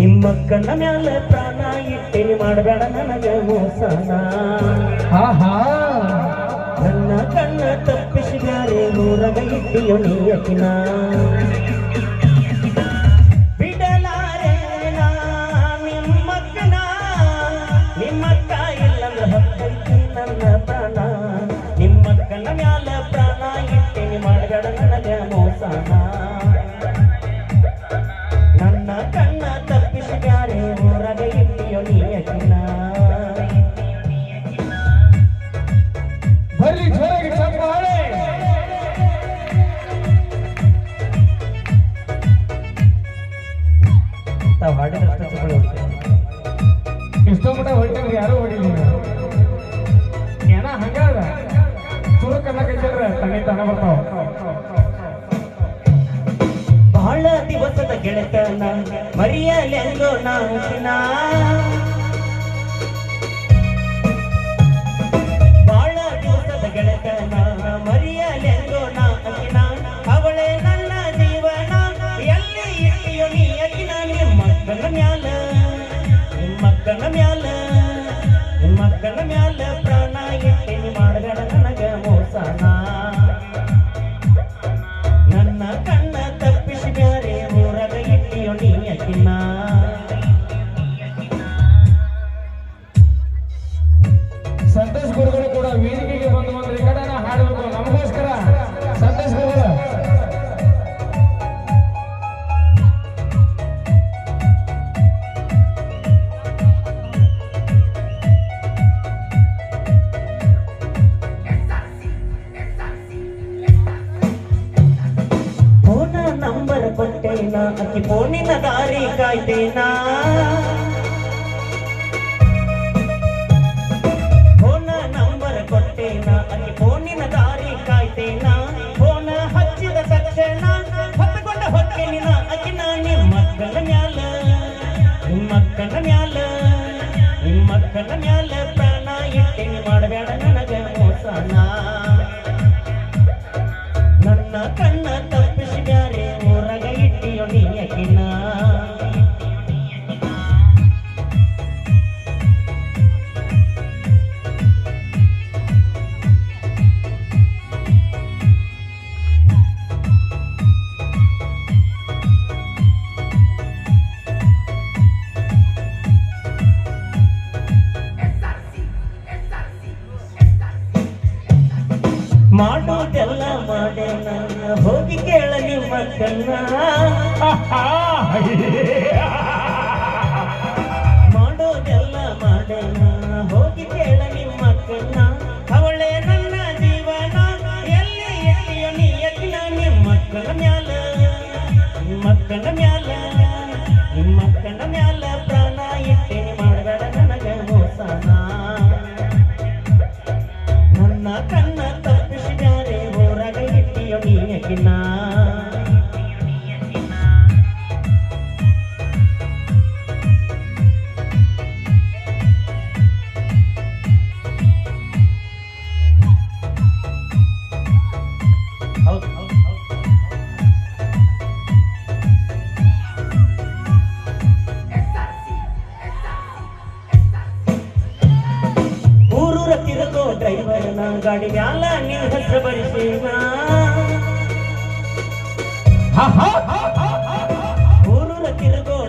ನಿಮ್ಮ ಕಣ್ಣ ಮ್ಯಾಲ ಪ್ರಾಣ ಇಟ್ಟೇನಿ ಮಾಡಬೇಡ ನನಗ ಮೋಸನ. ಆಹಾ ನನ್ನ ಕಣ್ಣ ತಪ್ಪಿಸಿ ಬ್ಯಾರೆ ನೂರಗ ಇಟ್ಟಿಯೋ ನೀಯಕಿನ ಬಿಡಲಾರೆ ನಿಮ್ಮಕ್ಕನ ನಿಮ್ಮಕ್ಕ ಇಲ್ಲಂದ್ರ ಹತ್ತೈತಿ ನನ್ನ ಪ್ರಾಣ. ನಿಮ್ಮಕ್ಕನ ಮ್ಯಾಲ ಪ್ರಾಣ ಇಟ್ಟೇನಿ ಮಾಡಬೇಡ ನನಗೆ ಮೋಸನ. ತಾವು ಹಾಡಿದಷ್ಟು ಚಪ್ಪಳಿ ಹೊಡಿತಾರೆ. ಇಷ್ಟೋ ಮಟ್ಟ ಹೊಂಟಿದ್ರೆ ಯಾರು ಹೊಡಿಲಿಲ್ಲ. ಏನ ಹಂಗಾದ ಚುರುಕ್ ಅನ್ನಕತ್ತಿದ್ರ ತನಿ ತನ ಬರ್ತಾವ. ಬಹಳ ದಿವಸದ ಗೆಳೆತನ, ಮರಿಯಲೆಂದು ನಾಚಿನ ಮ್ಯಾಲ ಕೊಟ್ಟೇನ ಅಕ್ಕಿ ಫೋನಿನ ದಾರಿ ಕಾಯ್ತೇನಾ? Phone number ಕೊಟ್ಟೇನ? ಅಕ್ಕಿ ಫೋನಿನ ದಾರಿ ಕಾಯ್ತೇನಾ? ಫೋನ ಹಚ್ಚಿದ ತಕ್ಷಣ ಹೊತ್ತುಕೊಂಡ ಹೊಕ್ಕೇನಿನ ಅಕ್ಕಿನ ನಿಮ್ಮಕ್ಕನ ಮ್ಯಾಲ ನಿಮ್ಮಕ್ಕನ ಮ್ಯಾಲ ನಿಮ್ಮಕ್ಕನ ಮ್ಯಾಲ. ಹೋಗಿ ಕೇಳ ನಿಮ್ಮ ಡ್ರೈವರ್ನ ಗಾಡಿ ಮ್ಯಾಲ ನಿನ್ ಹೆಸರು ಬರಿಸೀನ ಊರೂರ ತಿರುಗೋ